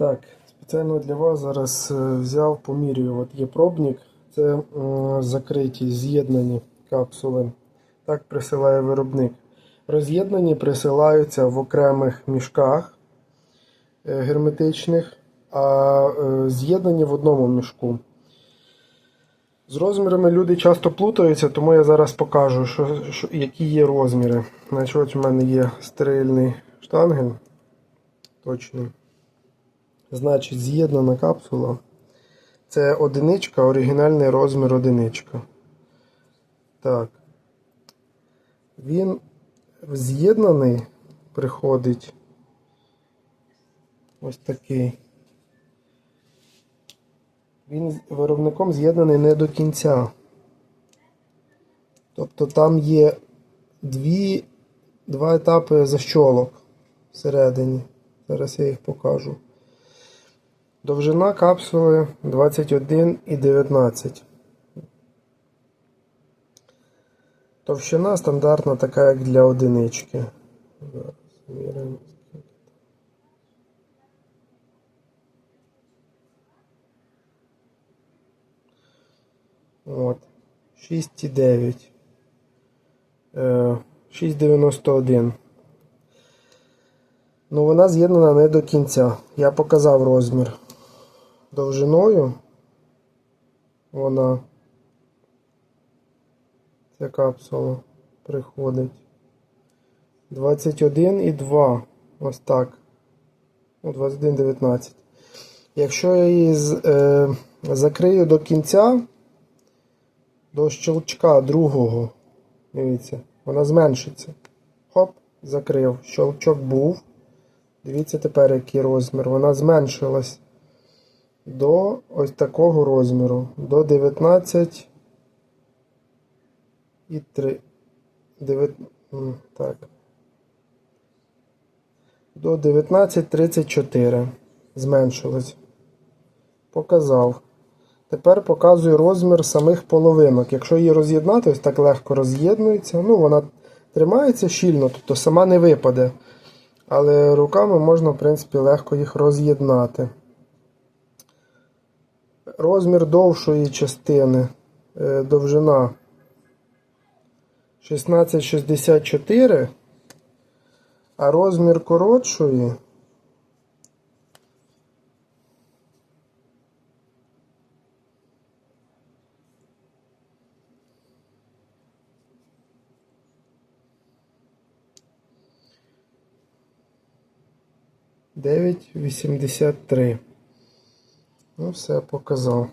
Так, спеціально для вас зараз е, взяв, помірюю. От є пробник, це закриті, з'єднані капсули. Так присилає виробник. Роз'єднані присилаються в окремих мішках е, герметичних, а е, з'єднані в одному мішку. З розмірами люди часто плутаються, тому я зараз покажу, що, що, які є розміри. Значить, от у мене є стерильний штангель. Точний. Значить, з'єднана капсула. Це одиничка, оригінальний розмір одиничка. Так. Він з'єднаний приходить ось такий. Він виробником з'єднаний не до кінця. Тобто там є дві, два етапи защолок всередині. Зараз я їх покажу. Довжина капсули 21 і 19. Товщина стандартна така, як для одинички. От. 6,9. Е, 6,91. Ну, вона з'єднана не до кінця. Я показав розмір. Довжиною вона ця капсула приходить 21 і 2. Ось так. Ну, 21, 19. Якщо я її е, закрию до кінця, до щелчка другого, дивіться, вона зменшиться. Хоп, закрив. Щелчок був. Дивіться тепер, який розмір. Вона зменшилась до ось такого розміру. До 19 і 3. 9, так. До 19.34 зменшилось. Показав. Тепер показую розмір самих половинок. Якщо її роз'єднати, ось так легко роз'єднується. Ну, вона тримається щільно, тобто сама не випаде. Але руками можна, в принципі, легко їх роз'єднати. Розмір довшої частини, е, довжина 1664, а розмір коротшої дев'ять вісімдесят три. Ну, все показав.